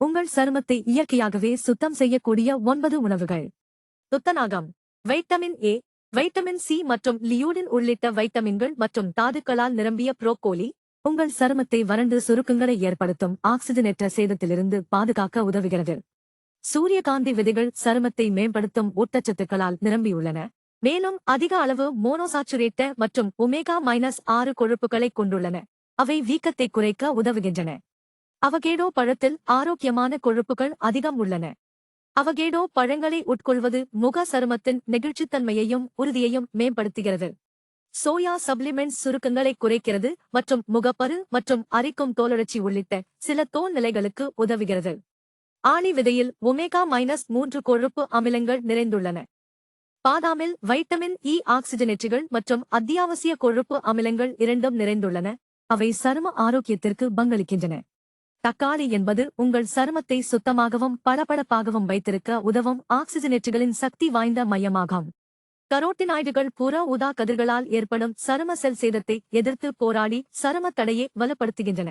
உங்கள் சருமத்தை இயற்கையாகவே சுத்தம் செய்யக்கூடிய ஒன்பது உணவுகள். துத்தநாகம் வைட்டமின் ஏ வைட்டமின் சி மற்றும் லியூடின் உள்ளிட்ட வைட்டமின்கள் மற்றும் தாதுக்களால் நிரம்பிய புரோக்கோலி உங்கள் சருமத்தை வறண்டு சுருக்கங்களை ஏற்படுத்தும் ஆக்சிஜனேற்ற சேதத்திலிருந்து பாதுகாக்க உதவுகிறது. சூரியகாந்தி விதைகள் சருமத்தை மேம்படுத்தும் ஊட்டச்சத்துக்களால் நிரம்பியுள்ளன. மேலும் அதிக அளவு மோனோசாச்சுரேட்ட மற்றும் ஒமேகா மைனஸ் ஆறு கொழுப்புகளை கொண்டுள்ளன. அவை வீக்கத்தை குறைக்க உதவுகின்றன. அவகேடோ பழத்தில் ஆரோக்கியமான கொழுப்புகள் அதிகம் உள்ளன. அவகேடோ பழங்களை உட்கொள்வது முக சருமத்தின் நெகிழ்ச்சித்தன்மையையும் உறுதியையும் மேம்படுத்துகிறது. சோயா சப்ளிமெண்ட்ஸ் சுருக்கங்களை குறைக்கிறது மற்றும் முகப்பரு மற்றும் அரிக்கும் தோலழற்சி உள்ளிட்ட சில தோல் நிலைகளுக்கு உதவுகிறது. ஆளி விதையில் ஒமேகா மைனஸ் மூன்று கொழுப்பு அமிலங்கள் நிறைந்துள்ளன. பாதாமில் வைட்டமின் இ ஆக்சிஜனேற்றுகள் மற்றும் அத்தியாவசிய கொழுப்பு அமிலங்கள் இரண்டும் நிறைந்துள்ளன. அவை சரும ஆரோக்கியத்திற்கு பங்களிக்கின்றன. தக்காளி என்பது உங்கள் சருமத்தை சுத்தமாகவும் பளபளப்பாகவும் வைத்திருக்க உதவும் ஆக்சிஜனேற்றுகளின் சக்தி வாய்ந்த மையமாகும். கரோட்டினாய்டுகள் புற உதா கதிர்களால் ஏற்படும் சரும செல் சேதத்தை எதிர்த்து போராடி சரும தடையை வலுப்படுத்துகின்றன.